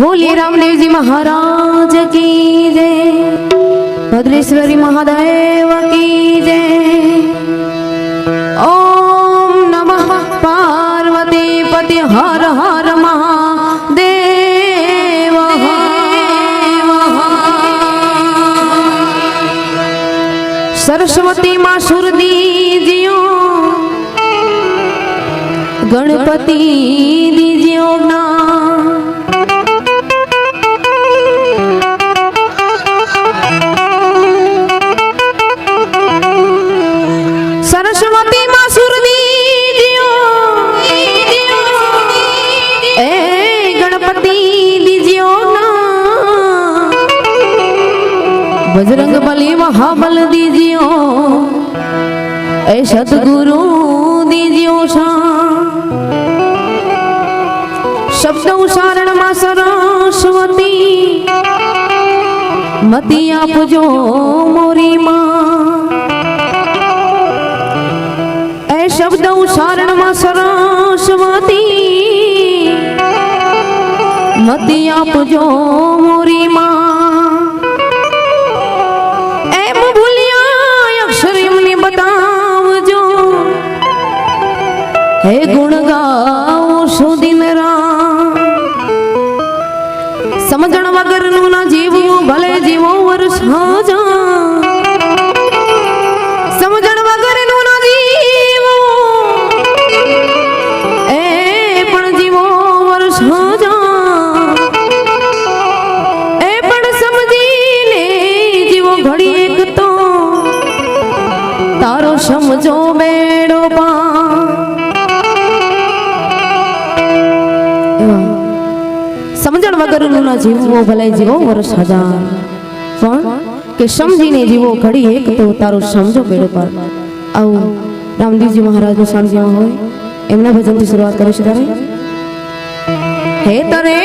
બોલીએ રામદેવજી મહારાજ કી જય. ભદ્રેશ્વરી મહાદેવ કી જય. ઓમ નમઃ પાર્વતી પતિ હર હર મહાદેવ. સરસ્વતી માં સુરદીજીઓ, ગણપતિ દીજીઓ જ્ઞાન બજરંગ બલી મહાબલ દીજ્યો એ સદગુરુ દીજ્યો શબ્દ શબ્દ ઉચ્ચારણમાં સરસ્વતી, મતી આપજો મોરી માં એ શબ્દ ઉચ્ચારણમાં સરસ્વતી, મતી આપજો મોરી માં હે ગુણ ગાઓ સુદિન રામ. સમજણ વગરનું ના જીવવું, ભલે જીવો વર્ષ હજાર. સમજણ વગરનું વગરનું ના જીવવો ભલે જીવો વર્ષ હજાર પણ કે સમજીને જીવો ઘડી એક તો તારો સમજો બેડો પર. આવું રામદેવજી મહારાજનું સાંજ્યમાં હોય, એમના ભજનથી શરૂઆત કરીશું ત્યારે હે તરે